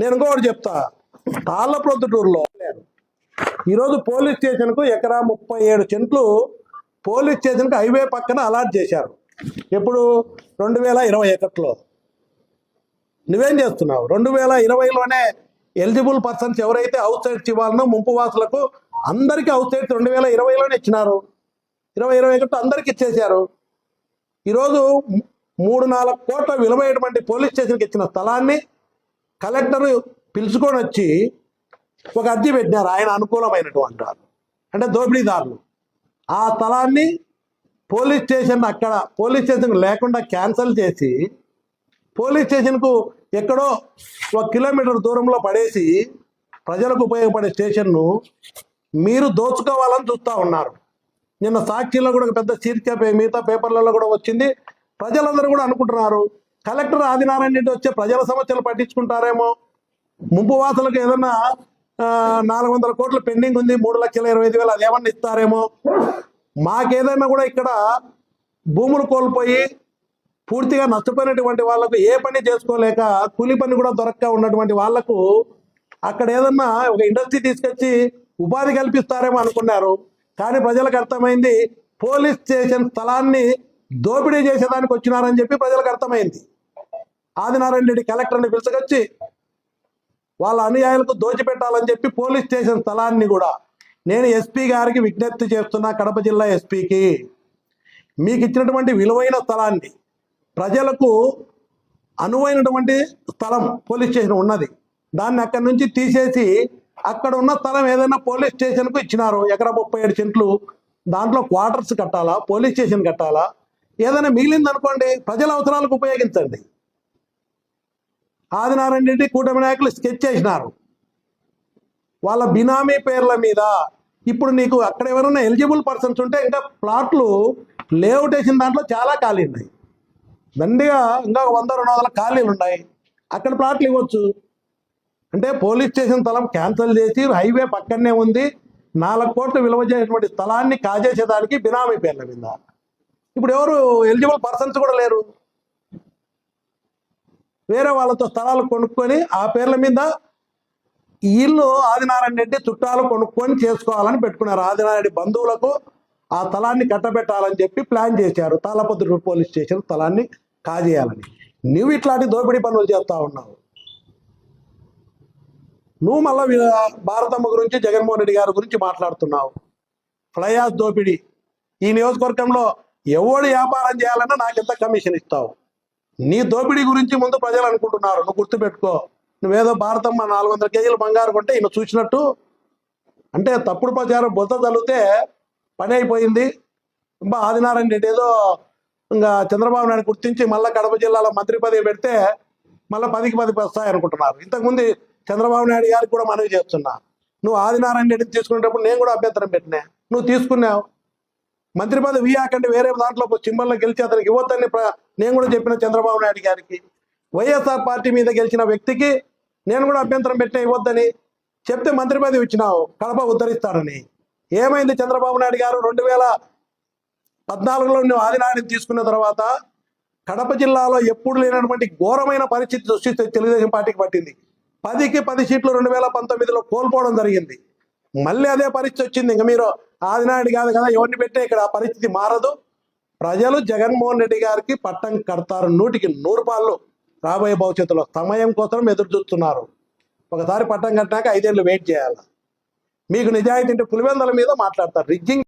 నేను ఇంకొకటి చెప్తా. తాళ్ళ ప్రొద్దుటూరులో ఈరోజు పోలీస్ స్టేషన్కు ఎకరా ముప్పై ఏడు సెంట్లు పోలీస్ స్టేషన్కి హైవే పక్కన అలాట్ చేశారు. ఎప్పుడు? రెండు వేల ఇరవై ఒకటిలో. నువ్వేం చేస్తున్నావు? రెండు వేల ఇరవైలోనే ఎలిజిబుల్ పర్సన్స్ ఎవరైతే అవుట్ సైడ్స్ ఇవ్వాలనో ముంపు వాసులకు అందరికీ అవుట్ సైడ్స్ రెండు వేల ఇరవైలోనే ఇచ్చినారు. ఇరవై ఇరవై ఒకటి అందరికి ఇచ్చేశారు. ఈరోజు మూడు నాలుగు కోట్ల విలువైనటువంటి పోలీస్ స్టేషన్కి ఇచ్చిన స్థలాన్ని కలెక్టర్ పిలుచుకొని వచ్చి ఒక అద్దె పెట్టినారు. ఆయన అనుకూలమైనటువంటి వాళ్ళు అంటే దోపిడీదారులు. ఆ స్థలాన్ని పోలీస్ స్టేషన్ అక్కడ పోలీస్ స్టేషన్ లేకుండా క్యాన్సిల్ చేసి పోలీస్ స్టేషన్కు ఎక్కడో ఒక కిలోమీటర్ దూరంలో పడేసి ప్రజలకు ఉపయోగపడే స్టేషన్ను మీరు దోచుకోవాలని చూస్తూ ఉన్నారు. నిన్న సాక్షిలో కూడా ఒక పెద్ద చీర్చ మిగతా పేపర్లలో కూడా వచ్చింది. ప్రజలందరూ కూడా అనుకుంటున్నారు. కలెక్టర్ ఆదినారాయణ రెడ్డి వచ్చే ప్రజల సమస్యలు పట్టించుకుంటారేమో? ముంపు వాసులకు ఏదన్నా నాలుగు వందల కోట్లు పెండింగ్ ఉంది మూడు లక్షల ఇరవై ఐదు వేలు అదేమన్నా ఇస్తారేమో? మాకేదైనా కూడా ఇక్కడ భూములు కోల్పోయి పూర్తిగా నష్టపోయినటువంటి వాళ్ళకు ఏ పని చేసుకోలేక కూలి పని కూడా దొరక్క ఉన్నటువంటి వాళ్ళకు అక్కడ ఏదన్నా ఒక ఇండస్ట్రీ తీసుకొచ్చి ఉపాధి కల్పిస్తారేమో అనుకున్నారు. కానీ ప్రజలకు అర్థమైంది పోలీస్ స్టేషన్ స్థలాన్ని దోపిడీ చేసేదానికి వచ్చినారని చెప్పి ప్రజలకు అర్థమైంది. ఆదినారాయణ రెడ్డి కలెక్టర్ని పిలుచుకొచ్చి వాళ్ళ అనుయాయులకు దోచిపెట్టాలని చెప్పి పోలీస్ స్టేషన్ స్థలాన్ని కూడా నేను ఎస్పీ గారికి విజ్ఞప్తి చేస్తున్నా కడప జిల్లా ఎస్పీకి. మీకు ఇచ్చినటువంటి విలువైన స్థలాన్ని ప్రజలకు అనువైనటువంటి స్థలం పోలీస్ స్టేషన్ ఉన్నది. దాన్ని అక్కడి నుంచి తీసేసి అక్కడ ఉన్న స్థలం ఏదైనా పోలీస్ స్టేషన్కు ఇచ్చినారు ఎకరా ముప్పై ఏడు సెంట్లు దాంట్లో క్వార్టర్స్ కట్టాలా పోలీస్ స్టేషన్ కట్టాలా ఏదైనా మిగిలింది అనుకోండి ప్రజల అవసరాలకు ఉపయోగించండి. ఆదినారాయణ రెడ్డి కూటమి నాయకులు స్కెచ్ చేసినారు. వాళ్ళ బినామీ పేర్ల మీద ఇప్పుడు నీకు అక్కడ ఎవరైనా ఎలిజిబుల్ పర్సన్స్ ఉంటే ఇంకా ప్లాట్లు లేఅవుట్ వేసిన దాంట్లో చాలా ఖాళీ ఉన్నాయి. దండిగా ఇంకా వంద రెండు వందల ఖాళీలు ఉన్నాయి. అక్కడ ప్లాట్లు ఇవ్వచ్చు. అంటే పోలీస్ స్టేషన్ స్థలం క్యాన్సిల్ చేసి హైవే పక్కనే ఉంది. నాలుగు కోట్లు విలువ చేసినటువంటి స్థలాన్ని కాజేసేదానికి బినామీ పేర్ల మీద. ఇప్పుడు ఎవరు ఎలిజిబుల్ పర్సన్స్ కూడా లేరు. వేరే వాళ్ళతో స్థలాలు కొనుక్కొని ఆ పేర్ల మీద ఇల్లు ఆదినారాయణ రెడ్డి చుట్టాలు కొనుక్కొని చేసుకోవాలని పెట్టుకున్నారు. ఆదినారాయణ రెడ్డి బంధువులకు ఆ స్థలాన్ని కట్టబెట్టాలని చెప్పి ప్లాన్ చేశారు. తాళపత్రి పోలీస్ స్టేషన్ స్థలాన్ని కాజేయాలని. నువ్వు ఇట్లాంటి దోపిడీ పనులు చేస్తా ఉన్నావు. నువ్వు మళ్ళీ భారతమ్మ గురించి జగన్మోహన్ రెడ్డి గారి గురించి మాట్లాడుతున్నావు. ఫ్లయాస్ దోపిడీ. ఈ నియోజకవర్గంలో ఎవడు వ్యాపారం చేయాలన్నా నాకు ఎంత కమిషన్ ఇస్తావు? నీ దోపిడీ గురించి ముందు ప్రజలు అనుకుంటున్నారు. నువ్వు గుర్తుపెట్టుకో. నువ్వేదో భారతమ్మ నాలుగు వందల కేజీలు బంగారు కొంటే ఈయన చూసినట్టు. అంటే తప్పుడు ప్రచారం బుద్ధ తల్లితే పని అయిపోయింది. ఇంకా ఆదినారాయణ రెడ్డి ఏదో ఇంకా చంద్రబాబు నాయుడు గుర్తించి మళ్ళీ కడప జిల్లాలో మంత్రి పదవి పెడితే మళ్ళీ పదికి పది వస్తాయి అనుకుంటున్నారు. ఇంతకుముందు చంద్రబాబు నాయుడు గారికి కూడా మనవి చేస్తున్నా. నువ్వు ఆదినారాయణ రెడ్డిని తీసుకునేటప్పుడు నేను కూడా అభ్యంతరం పెట్టినా. నువ్వు తీసుకున్నావు. మంత్రి పదవి ఇయ్యాకంటే వేరే దాంట్లో చింబల్లో గెలిచి అతనికి ఇవ్వద్దని ప్ర- నేను కూడా చెప్పిన చంద్రబాబు నాయుడు గారికి వైఎస్ఆర్ పార్టీ మీద గెలిచిన వ్యక్తికి నేను కూడా అభ్యంతరం పెట్టిన ఇవ్వద్దని చెప్తే మంత్రి పదవి ఇచ్చినావు కడప ఉద్ధరిస్తానని. ఏమైంది చంద్రబాబు నాయుడు గారు? రెండు వేల పద్నాలుగులో నువ్వు ఆదినాయుడిని తీసుకున్న తర్వాత కడప జిల్లాలో ఎప్పుడు లేనటువంటి ఘోరమైన పరిస్థితి సృష్టిస్తే తెలుగుదేశం పార్టీకి పట్టింది. పదికి పది సీట్లు రెండు వేల పంతొమ్మిదిలో కోల్పోవడం జరిగింది. మళ్ళీ అదే పరిస్థితి వచ్చింది. ఇంక మీరు ఆదినాయుడు కాదు కదా ఎవరిని పెట్టే ఇక్కడ పరిస్థితి మారదు. ప్రజలు జగన్మోహన్ రెడ్డి గారికి పట్టం కడతారు. నూటికి నూరు పాళ్ళు రాబోయే భవిష్యత్తులో సమయం కోసం ఎదురు చూస్తున్నారు. ఒకసారి పట్టం కట్టినాక ఐదేళ్ళు వెయిట్ చేయాలి. మీకు నిజాయితీ అంటే పులివెందల మీద మాట్లాడతారు. రిజ్జింగ్